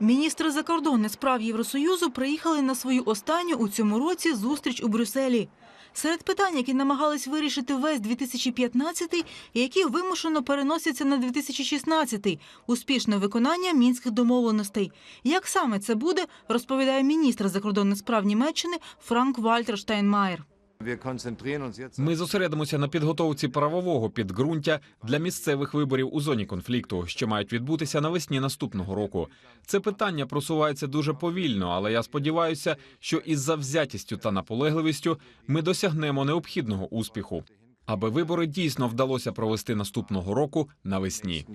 Міністри закордонних справ Євросоюзу приїхали на свою останню у цьому році зустріч у Брюсселі. Серед питань, які намагались вирішити весь 2015 і які вимушено переносяться на 2016 – успішне виконання мінських домовленостей. Як саме це буде, розповідає міністр закордонних справ Німеччини Франк Вальтер Штайнмаєр. Ми зосередимося на підготовці правового підґрунтя для місцевих виборів у зоні конфлікту, що мають відбутися навесні наступного року. Це питання просувається дуже повільно, але я сподіваюся, що із завзятістю та наполегливістю ми досягнемо необхідного успіху, аби вибори дійсно вдалося провести наступного року навесні.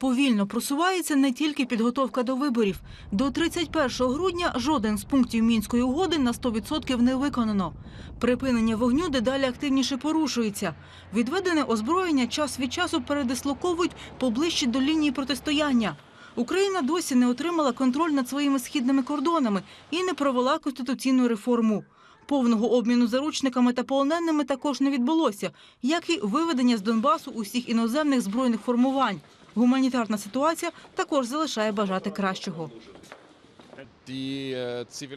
Повільно просувається не тільки підготовка до виборів. До 31 грудня жоден з пунктів мінської угоди на 100% не виконано. Припинення вогню дедалі активніше порушується. Відведене озброєння час від часу передислоковують поближче до лінії протистояння. Україна досі не отримала контроль над своїми східними кордонами і не провела конституційну реформу. Повного обміну заручниками та полоненими також не відбулося, як і виведення з Донбасу усіх іноземних збройних формувань. Гуманітарна ситуація також залишає бажати кращого.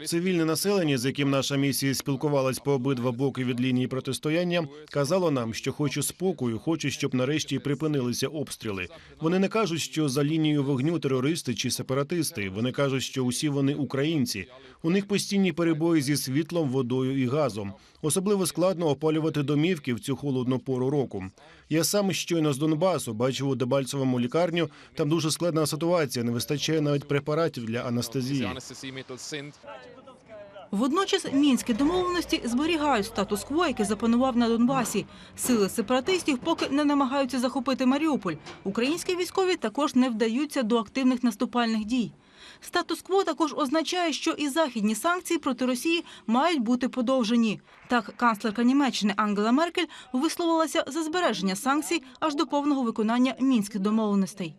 Цивільне населення, з яким наша місія спілкувалась по обидва боки від лінії протистояння, казало нам, що хоче спокою, хоче, щоб нарешті припинилися обстріли. Вони не кажуть, що за лінією вогню терористи чи сепаратисти. Вони кажуть, що усі вони українці. У них постійні перебої зі світлом, водою і газом. Особливо складно опалювати домівки в цю холодну пору року. Я сам щойно з Донбасу бачив у Дебальцевому лікарню. Там дуже складна ситуація. Не вистачає навіть препаратів для анестезії. Водночас мінські домовленості зберігають статус-кво, який запанував на Донбасі. Сили сепаратистів поки не намагаються захопити Маріуполь. Українські військові також не вдаються до активних наступальних дій. Статус-кво також означає, що і західні санкції проти Росії мають бути подовжені. Так, канцлерка Німеччини Ангела Меркель висловилася за збереження санкцій аж до повного виконання мінських домовленостей.